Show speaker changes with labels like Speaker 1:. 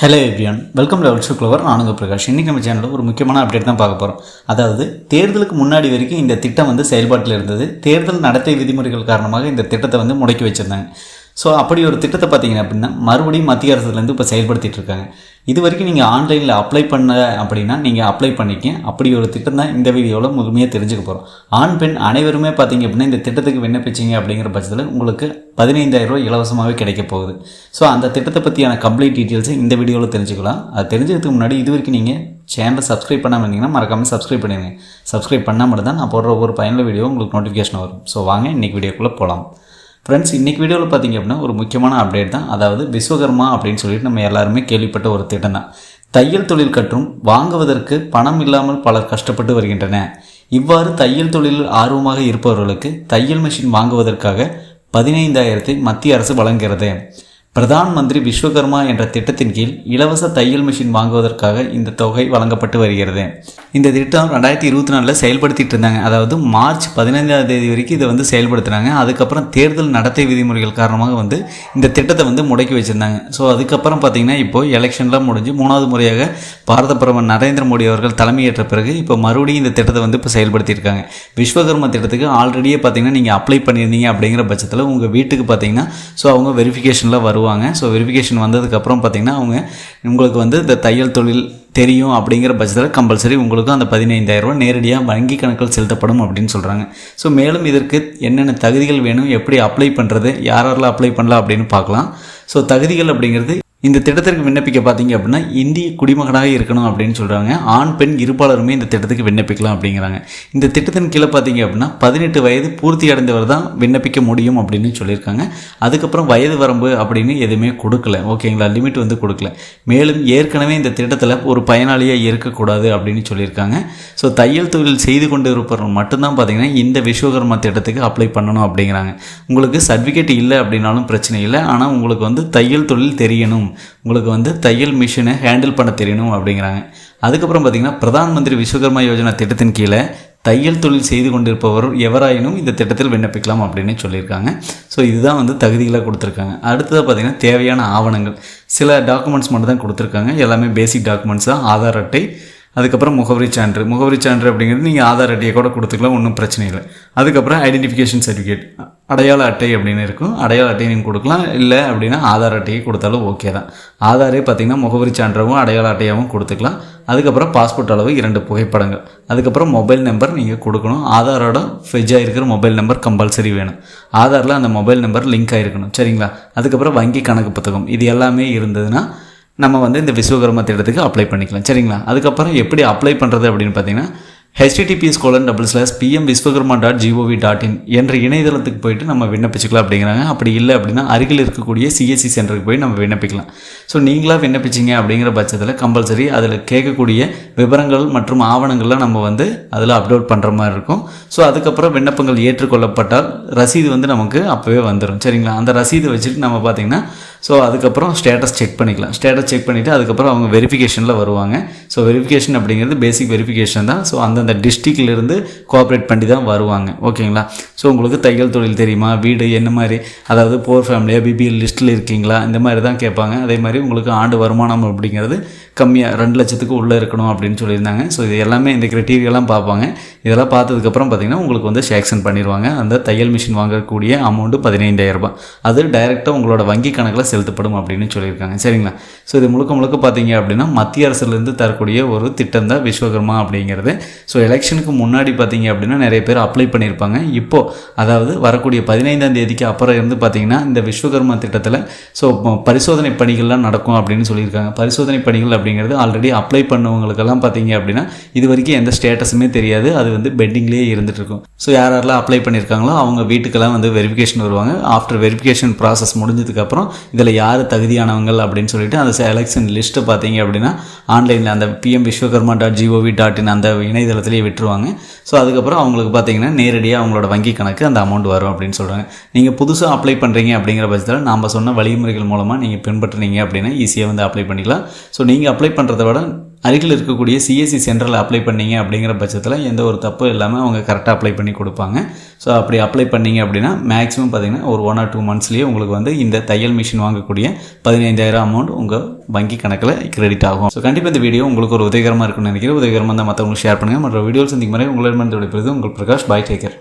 Speaker 1: Hello everyone welcome level also clover நானுங்க பிரகாஷ். இன்றைக்கி நம்ம சேனலில் ஒரு முக்கியமான அப்டேட் தான் பார்க்க போகிறோம் அதாவது தேர்தலுக்கு முன்னாடி வரைக்கும் இந்த திட்டம் வந்து செயல்பாட்டில் இருந்தது. தேர்தல் நடத்தை விதிமுறைகள் காரணமாக இந்த திட்டத்தை வந்து முடக்கி வச்சுருந்தாங்க. ஸோ அப்படி ஒரு திட்டத்தை பார்த்தீங்க அப்படின்னா மறுபடியும் மத்திய அரசுலேருந்து இப்போ செயல்படுத்திட்டு இருக்காங்க. இது வரைக்கும் நீங்கள் ஆன்லைனில் அப்ளை பண்ண அப்படின்னா நீங்கள் அப்ளை பண்ணிக்க அப்படி ஒரு திட்டம் தான் இந்த வீடியோவில் முழுமையாக தெரிஞ்சுக்க போகிறோம் ஆண் பெண் அனைவருமே பார்த்தீங்க அப்படின்னா இந்த திட்டத்துக்கு விண்ணப்பிச்சிங்க அப்படிங்கிற பட்சத்தில் உங்களுக்கு பதினைந்தாயிரம் ரூபா இலவசமாகவே கிடைக்க போகுது. ஸோ அந்த திட்டத்தை பற்றியான கம்ப்ளீட் டீட்டெயில்ஸை இந்த வீடியோவில் தெரிஞ்சுக்கலாம். அது தெரிஞ்சதுக்கு முன்னாடி இது வரைக்கும் நீங்கள் சேனலை சப்ஸ்கிரைப் பண்ணாமல் இருந்தீங்கன்னா மறக்காமல் சப்ஸ்கிரைப் பண்ணிடுங்க. சப்ஸ்கிரைப் பண்ணால் மட்டும் தான் நான் போடுற ஒவ்வொரு பயனுள்ள வீடியோ உங்களுக்கு நோட்டிஃபிகேஷன் வரும். ஸோ வாங்க இன்றைக்கி வீடியோக்குள்ளே போகலாம் ஃப்ரெண்ட்ஸ் இன்றைக்கி வீடியோவில் பார்த்தீங்க அப்படின்னா ஒரு முக்கியமான அப்டேட் தான். அதாவது விஸ்வகர்மா அப்படின்னு சொல்லிட்டு நம்ம எல்லாருமே கேள்விப்பட்ட ஒரு திட்டம் தான். தையல் தொழில் கற்றும் வாங்குவதற்கு பணம் இல்லாமல் பலர் கஷ்டப்பட்டு வருகின்றன. இவ்வாறு தையல் தொழிலில் ஆர்வமாக இருப்பவர்களுக்கு தையல் மிஷின் வாங்குவதற்காக பதினைந்தாயிரத்தை மத்திய அரசு வழங்குகிறது. பிரதான் மந்திரி விஸ்வகர்மா என்ற திட்டத்தின் கீழ் இலவச தையல் மிஷின் வாங்குவதற்காக இந்த தொகை வழங்கப்பட்டு வருகிறது. இந்த திட்டம் ரெண்டாயிரத்தி இருபத்தி நாலில் செயல்படுத்திட்டு இருந்தாங்க. அதாவது மார்ச் பதினைந்தாம் தேதி வரைக்கும் இதை வந்து செயல்படுத்துனாங்க. அதுக்கப்புறம் தேர்தல் நடத்தை விதிமுறைகள் காரணமாக வந்து இந்த திட்டத்தை வந்து முடக்கி வச்சுருந்தாங்க. ஸோ அதுக்கப்புறம் பார்த்தீங்கன்னா இப்போ எலெக்ஷன்லாம் முடிஞ்சு மூணாவது முறையாக பாரத பிரதமர் நரேந்திர மோடி அவர்கள் தலைமையேற்ற பிறகு இப்போ மறுபடியும் இந்த திட்டத்தை வந்து இப்போ செயல்படுத்தியிருக்காங்க. விஸ்வகர்மா திட்டத்துக்கு ஆல்ரெடியே பார்த்தீங்கன்னா நீங்கள் அப்ளை பண்ணியிருந்தீங்க அப்படிங்கிற பட்சத்தில் உங்கள் வீட்டுக்கு பார்த்தீங்கன்னா ஸோ அவங்க வெரிஃபிகேஷனில் வருவாங்க. ஸோ வெரிஃபிகேஷன் வந்ததுக்கப்புறம் பார்த்தீங்கன்னா அவங்க உங்களுக்கு வந்து இந்த தையல் தொழில் தெரியும் அப்படிங்கிற பட்சத்தில் கம்பல்சரி உங்களுக்கும் அந்த பதினைந்தாயிரரூபா நேரடியாக வங்கி கணக்கில் செலுத்தப்படும் அப்படின்னு சொல்கிறாங்க ஸோ மேலும் இதற்கு என்னென்ன தகுதிகள் வேணும் எப்படி அப்ளை பண்ணுறது யாரெல்லாம் அப்ளை பண்ணலாம் அப்படின்னு பார்க்கலாம். ஸோ தகுதிகள் அப்படிங்கிறது இந்த திட்டத்திற்கு விண்ணப்பிக்க பார்த்தீங்க அப்படின்னா இந்திய குடிமகனாக இருக்கணும் அப்படின்னு சொல்கிறாங்க ஆண் பெண் இருப்பாளருமே இந்த திட்டத்துக்கு விண்ணப்பிக்கலாம் அப்படிங்கிறாங்க. இந்த திட்டத்தின் கீழே பார்த்தீங்க அப்படின்னா பதினெட்டு வயது பூர்த்தி அடைந்தவர் தான் விண்ணப்பிக்க முடியும் அப்படின்னு சொல்லியிருக்காங்க. அதுக்கப்புறம் வயது வரம்பு அப்படின்னு எதுவுமே கொடுக்கல. ஓகேங்களா? லிமிட் வந்து கொடுக்கல. மேலும் ஏற்கனவே இந்த திட்டத்தில் ஒரு பயனாளியாக இருக்கக்கூடாது அப்படின்னு சொல்லியிருக்காங்க. ஸோ தையல் தொழில் செய்து கொண்டு இருப்பவர்கள் மட்டும்தான் பார்த்தீங்கன்னா இந்த விஸ்வகர்மா திட்டத்துக்கு அப்ளை பண்ணணும் அப்படிங்கிறாங்க. உங்களுக்கு சர்டிஃபிகேட் இல்லை அப்படின்னாலும் பிரச்சனை இல்லை. ஆனால் உங்களுக்கு வந்து தையல் தொழில் தெரியணும். உங்களுக்கு வந்து தையல் மிஷினை ஹேண்டில் பண்ண தெரியணும் அப்படிங்கிறாங்க. அதுக்கப்புறம் பார்த்தீங்கன்னா பிரதான் மந்திரி விஸ்வகர்மா யோஜனா திட்டத்தின் கீழே தையல் தொழில் செய்து கொண்டிருப்பவர் எவராயினும் இந்த திட்டத்தில் விண்ணப்பிக்கலாம் அப்படின்னு சொல்லியிருக்காங்க. ஸோ இதுதான் வந்து தகுதிகளாக கொடுத்துருக்காங்க. அடுத்ததாக பார்த்தீங்கன்னா தேவையான ஆவணங்கள். சில டாக்குமெண்ட்ஸ் மட்டும் தான் கொடுத்துருக்காங்க. எல்லாமே பேசிக் டாக்குமெண்ட்ஸ் தான். ஆதார் அட்டை அதுக்கப்புறம் முகவரி சான்று. முகவரி சான்று அப்படிங்கிறது நீங்கள் ஆதார் அட்டையை கூட கொடுத்துக்கலாம் ஒன்றும் பிரச்சனை இல்லை. அதுக்கப்புறம் ஐடென்டிஃபிகேஷன் சர்டிஃபிகேட் அடையாள அட்டை அப்படின்னு இருக்கும். அடையாள அட்டையை நீங்கள் கொடுக்கலாம். இல்லை அப்படின்னா ஆதார் அட்டையை கொடுத்தாலும் ஓகே தான். ஆதாரே பார்த்தீங்கன்னா முகவரி சான்றாகவும் அடையாள அட்டையாகவும் கொடுத்துக்கலாம். அதுக்கப்புறம் பாஸ்போர்ட் அளவு இரண்டு புகைப்படங்கள். அதுக்கப்புறம் மொபைல் நம்பர் நீங்கள் கொடுக்கணும். ஆதாரோட ஃபெஜ் ஆகிருக்கிற மொபைல் நம்பர் கம்பல்சரி வேணும். ஆதாரில் அந்த மொபைல் நம்பர் லிங்க் ஆகிருக்கணும் சரிங்களா? அதுக்கப்புறம் வங்கி கணக்கு புத்தகம். இது எல்லாமே இருந்ததுன்னா நம்ம வந்து இந்த விஸ்வகர்மா திட்டத்துக்கு அப்ளை பண்ணிக்கலாம். சரிங்களா? அதுக்கப்புறம் எப்படி அப்ளை பண்ணுறது அப்படின்னு பார்த்தீங்கன்னா HTTPS colon double slash PM Vishwakarma dot GOV dot in என்ற இணையதளத்துக்கு போயிட்டு நம்ம விண்ணப்பிச்சுக்கலாம் அப்படிங்கிறாங்க. அப்படி இல்லை அப்படின்னா அருகில் இருக்கக்கூடிய சிஎஸ்சி சென்டருக்கு போய் நம்ம விண்ணப்பிக்கலாம். ஸோ நீங்களாக விண்ணப்பிச்சிங்க அப்படிங்கிற பட்சத்தில் கம்பல்சரி அதில் கேட்கக்கூடிய விவரங்கள் மற்றும் ஆவணங்கள்லாம் நம்ம வந்து அதில் அப்லோட் பண்ணுற மாதிரி இருக்கும். ஸோ அதுக்கப்புறம் விண்ணப்பங்கள் ஏற்றுக்கொள்ளப்பட்டால் ரசீது வந்து நமக்கு அப்போவே வந்துடும் சரிங்களா? அந்த ரசீது வச்சுட்டு நம்ம பார்த்திங்கன்னா ஸோ அதுக்கப்புறம் ஸ்டேட்டஸ் செக் பண்ணிக்கலாம். ஸ்டேட்டஸ் செக் பண்ணிவிட்டு அதுக்கப்புறம் அவங்க வெரிஃபிகேஷனில் வருவாங்க. ஸோ வெரிஃபிகேஷன் அப்படிங்கிறது பேசிக் வெரிஃபிகேஷன் தான். ஸோ அந்தந்த டிஸ்ட்ரிக்ட்லேருந்து கோஆப்ரேட் பண்ணி தான் வருவாங்க. ஓகேங்களா? ஸோ உங்களுக்கு தையல் தொழில் தெரியுமா? வீடு என்ன மாதிரி? அதாவது போர் ஃபேமிலியாக பிபிஎல் லிஸ்ட்டில் இருக்கீங்களா? இந்த மாதிரி தான் கேட்பாங்க. அதே மாதிரி உங்களுக்கு ஆண்டு வருமானம் அப்படிங்கிறது கம்மியாக ரெண்டு லட்சத்துக்கு உள்ளே இருக்கணும் அப்படின்னு சொல்லியிருந்தாங்க. ஸோ இது எல்லாமே இந்த க்ரைட்டீரியெல்லாம் பார்ப்பாங்க. இதெல்லாம் பார்த்ததுக்கப்புறம் பார்த்தீங்கன்னா உங்களுக்கு வந்து சேக்ஷன் பண்ணிடுவாங்க. அந்த தையல் மிஷின் வாங்கக்கூடிய அமௌண்ட்டு பதினைந்தாயிரம் அது டைரெக்டாக உங்களோட வங்கி கணக்கில் செலுத்தப்படும் அப்படின்னு சொல்லியிருக்காங்க. சரிங்களா? ஸோ இது முழுக்க முழுக்க பார்த்தீங்க அப்படின்னா மத்திய அரசுலேருந்து தரக்கூடிய ஒரு திட்டம் தான் விஸ்வகர்மா அப்படிங்கிறது. ஸோ எலெக்ஷனுக்கு முன்னாடி பார்த்தீங்க அப்படின்னா நிறைய பேர் அப்ளை பண்ணியிருப்பாங்க. இப்போது அதாவது வரக்கூடிய பதினைந்தாம் தேதிக்கு அப்புறம் இருந்து பார்த்தீங்கன்னா இந்த விஸ்வகர்மா திட்டத்தில் ஸோ பரிசோதனை பணிகள்லாம் நடக்கும் அப்படின்னு சொல்லியிருக்காங்க. பரிசோதனை பணிகள் அப்படிங்கிறது ஆல்ரெடி அப்ளை பண்ணவங்களுக்கெல்லாம் பார்த்தீங்க அப்படின்னா இது வரைக்கும் எந்த ஸ்டேட்டஸுமே தெரியாது. அது வந்து பெண்டிங்லேயே இருந்துட்டு இருக்கும் ஸோ யார் யாரெல்லாம் அப்ளை பண்ணியிருக்காங்களோ அவங்க வீட்டுக்கெல்லாம் வந்து வெரிஃபிகேஷன் வருவாங்க. ஆஃப்டர் வெரிஃபிகேஷன் ப்ராசஸ் முடிஞ்சதுக்கப்புறம் இதில் யார் தகுதியானவங்க அப்படின்னு சொல்லிட்டு அந்த செலெக்ஷன் லிஸ்ட்டை பார்த்தீங்க அப்படின்னா ஆன்லைனில் அந்த PM Vishwakarma dot GOV dot in அந்த இணையதளத்திலேயே விட்டுருவாங்க. ஸோ அதுக்கப்புறம் அவங்களுக்கு பார்த்தீங்கன்னா நேரடியாக அவங்களோட வங்கி கணக்கு அந்த அமௌண்ட் வரும் அப்படின்னு சொல்கிறாங்க நீங்கள் புதுசாக அப்ளை பண்ணுறீங்க அப்படிங்கிற பட்சத்தில் நாம் சொன்ன வழிமுறைகள் மூலமாக நீங்கள் பின்பற்றுனீங்க அப்படின்னா ஈஸியாக வந்து அப்ளை பண்ணிக்கலாம். ஸோ நீங்கள் அப்ளை பண்ணுறத விட அருகில் இருக்கக்கூடிய சிஎஸ்சி சென்டரில் அப்ளை பண்ணீங்க அப்படிங்கிற பட்சத்தில் எந்த ஒரு தப்பு இல்லாமல் அவங்க கரெக்டாக அப்ளை பண்ணி கொடுப்பாங்க. ஸோ அப்படி அப்ளை பண்ணீங்க அப்படின்னா மேக்ஸிமம் பார்த்தீங்கன்னா ஒரு ஒன் ஆர் டூ மந்த்ஸ்லேயே உங்களுக்கு வந்து இந்த தையல் மிஷின் வாங்கக்கூடிய பதினைந்தாயிரம் அமௌண்ட் உங்கள் வங்கி கணக்கில் கிரெடிட் ஆகும். ஸோ கண்டிப்பாக இந்த வீடியோ உங்களுக்கு ஒரு உதவிகரமாக இருக்கும்னு நினைக்கிறேன். உதவிகரமாக இருந்தால் மற்றவங்களுக்கு ஷேர் பண்ணுங்கள் மற்ற வீடியோஸ் இந்த மாதிரி உங்களிடமிருந்து விடைபெறுவது உங்கள் பிரகாஷ் பாய் டேக்கர்